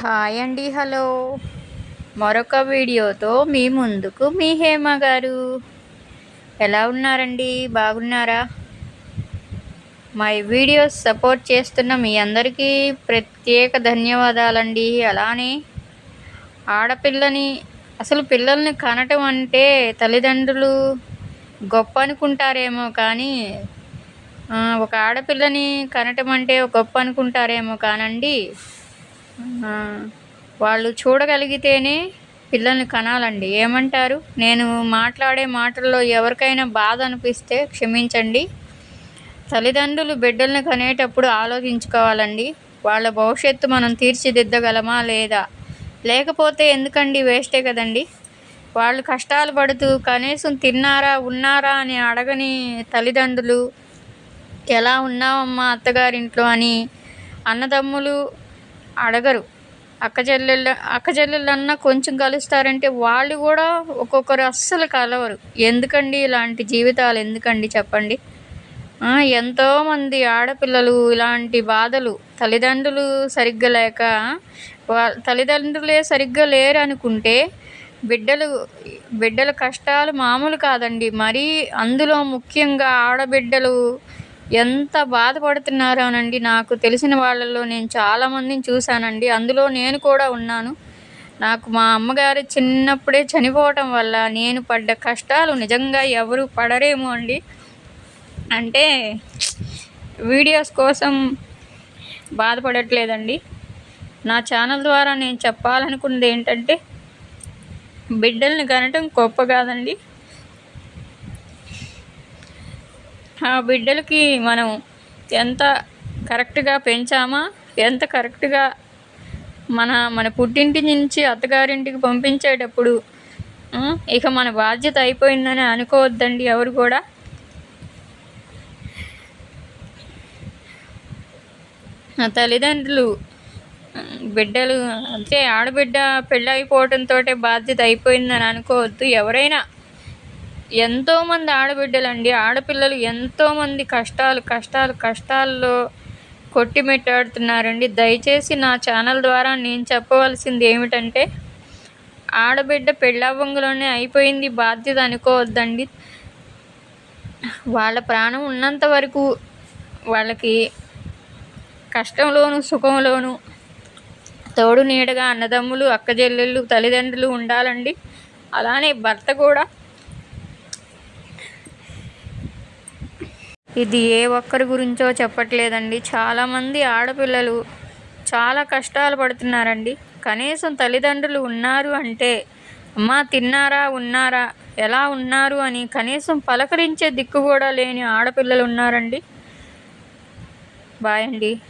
Hi అండి hello. మరొక వీడియోతో మీ ముందుకు మీ హేమ గారు. ఎలా ఉన్నారండి? బాగున్నారా? మా వీడియోస్ సపోర్ట్ చేస్తున్న మీ అందరికీ ప్రత్యేక ధన్యవాదాలండి. అలానే ఆడపిల్లని అసలు పిల్లల్ని కనటం అంటే తల్లిదండ్రులు గొప్ప అనుకుంటారేమో కానీ ఒక ఆడపిల్లని కనటం అంటే గొప్ప అనుకుంటారేమో కానండి. వాళ్ళు చూడగలిగితేనే పిల్లల్ని కనాలండి. ఏమంటారు? నేను మాట్లాడే మాటల్లో ఎవరికైనా బాధ అనిపిస్తే క్షమించండి. తల్లిదండ్రులు బిడ్డల్ని కనేటప్పుడు ఆలోచించుకోవాలండి. వాళ్ళ భవిష్యత్తు మనం తీర్చిదిద్దగలమా లేదా? లేకపోతే ఎందుకండి వేస్టే కదండి? వాళ్ళు కష్టాలు పడుతూ కనీసం తిన్నారా ఉన్నారా అని అడగని తల్లిదండ్రులు ఎలా ఉన్నావమ్మా అత్తగారింట్లో? అని అన్నదమ్ములు అడగరు. అక్క చెల్లెళ్ళ అక్క చెల్లెళ్ళన్నా కొంచెం కలుస్తారంటే వాళ్ళు కూడా ఒక్కొక్కరు అస్సలు కలవరు. ఎందుకండి ఇలాంటి జీవితాలు ఎందుకండి చెప్పండి? ఎంతోమంది ఆడపిల్లలు ఇలాంటి బాధలు తల్లిదండ్రులు సరిగ్గా లేక తల్లిదండ్రులే సరిగ్గా లేరు అనుకుంటే బిడ్డలు బిడ్డల కష్టాలు మామూలు కాదండి. మరీ అందులో ముఖ్యంగా ఆడబిడ్డలు ఎంత బాధపడుతున్నారోనండి నాకు తెలిసిన వాళ్ళల్లో నేను చాలామందిని చూశానండి. అందులో నేను కూడా ఉన్నాను. నాకు మా అమ్మగారు చిన్నప్పుడే చనిపోవటం వల్ల నేను పడ్డ కష్టాలు నిజంగా ఎవరు పడరేమో అండి. అంటే వీడియోస్ కోసం బాధపడట్లేదండి. నా ఛానల్ ద్వారా నేను చెప్పాలనుకున్నది ఏంటంటే బిడ్డల్ని కనటం గొప్ప కాదండి. ఆ బిడ్డలకి మనం ఎంత కరెక్ట్గా పెంచామా? ఎంత కరెక్ట్గా మన మన పుట్టింటి నుంచి అత్తగారింటికి పంపించేటప్పుడు ఇక మన బాధ్యత అయిపోయిందని అనుకోవద్దండి ఎవరు కూడా. తల్లిదండ్రులు బిడ్డలు అంటే ఆడబిడ్డ పెళ్ళైపోవడంతో బాధ్యత అయిపోయిందని అనుకోవద్దు ఎవరైనా. ఎంతోమంది ఆడబిడ్డలండి ఆడపిల్లలు ఎంతోమంది కష్టాలు కష్టాలు కష్టాల్లో కొట్టిమెట్టాడుతున్నారండి. దయచేసి నా ఛానల్ ద్వారా నేను చెప్పవలసింది ఏమిటంటే ఆడబిడ్డ పెళ్ళవ్వంగులోనే అయిపోయింది బాధ్యత అనుకోవద్దండి. వాళ్ళ ప్రాణం ఉన్నంత వరకు వాళ్ళకి కష్టంలోను సుఖంలోను తోడు నీడగా అన్నదమ్ములు అక్కజెల్లెళ్ళు తల్లిదండ్రులు ఉండాలండి. అలానే భర్త కూడా ఇది ఏ ఒక్కరి గురించో చెప్పట్లేదండి. చాలామంది ఆడపిల్లలు చాలా కష్టాలు పడుతున్నారండి. కనీసం తల్లిదండ్రులు ఉన్నారు అంటే అమ్మా తిన్నారా ఉన్నారా ఎలా ఉన్నారు అని కనీసం పలకరించే దిక్కు కూడా లేని ఆడపిల్లలు ఉన్నారండి. బాయ్ అండి.